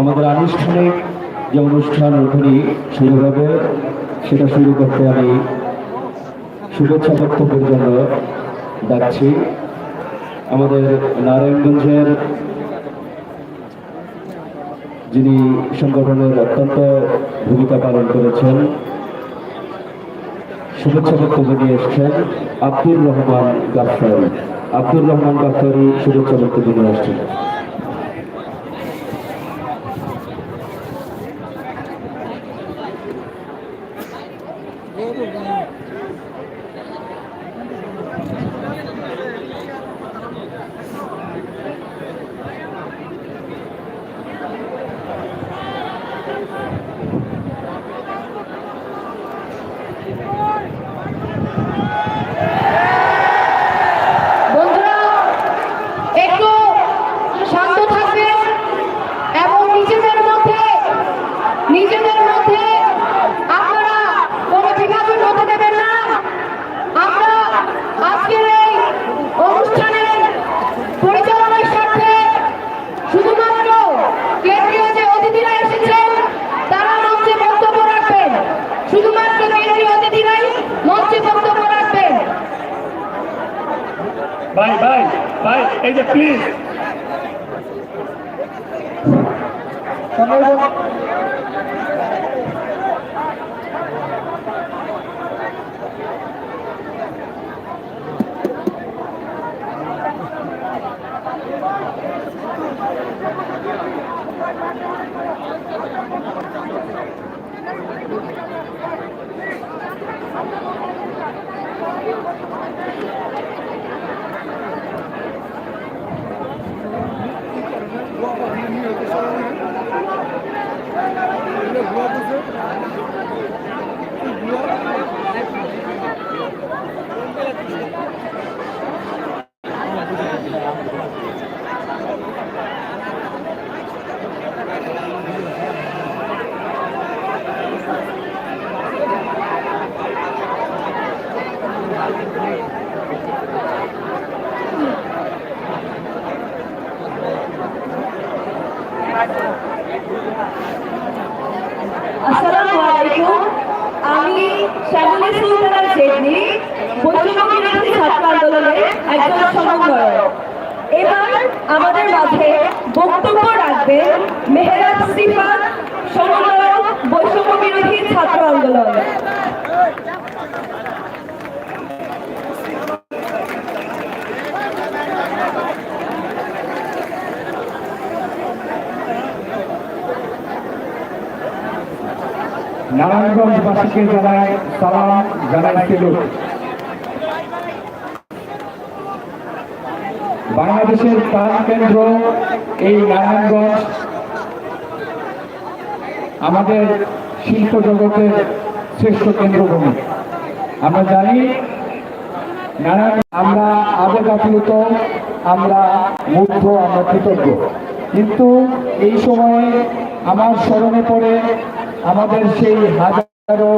আমাদের আনুষ্ঠানিক যে অনুষ্ঠান ওখানে শুরু হবে, সেটা শুরু করতে আমি শুভেচ্ছা বক্তব্যের জন্য ডাকছি। আমাদের নারায়ণগঞ্জের যিনি সংগঠনের অত্যন্ত ভূমিকা পালন করেছেন, শুভেচ্ছা বক্তব্য নিয়ে এসছেন আব্দুর রহমান গাফারি আব্দুর রহমান গাফারি শুভেচ্ছা বক্তব্য নিয়ে আসছেন। বন্ধুরা ভাই ভাই ভাই এই যে প্লিজ শ্যামলী সুলতানা বৈষম্য ছাত্র আন্দোলনের একজন সমন্বয়ক। এবার আমাদের মাঝে বক্তব্য রাখবেন মেহরাজ সিফাত সমন্বয়ক নারায়ণগঞ্জবাসীকে জানাই সালাম জানাই সেলুট বাংলাদেশের প্রাণ কেন্দ্র এই নারায়ণগঞ্জ। আমাদের শিল্প জগতের শ্রেষ্ঠ কেন্দ্রভূমি। আমরা জানি, নারায়ণ আমরা আবেগ আমরা মুগ্ধ, আমরা কৃতজ্ঞ। কিন্তু এই সময়ে আমার স্মরণে পড়ে আমাদের সেই হাজারো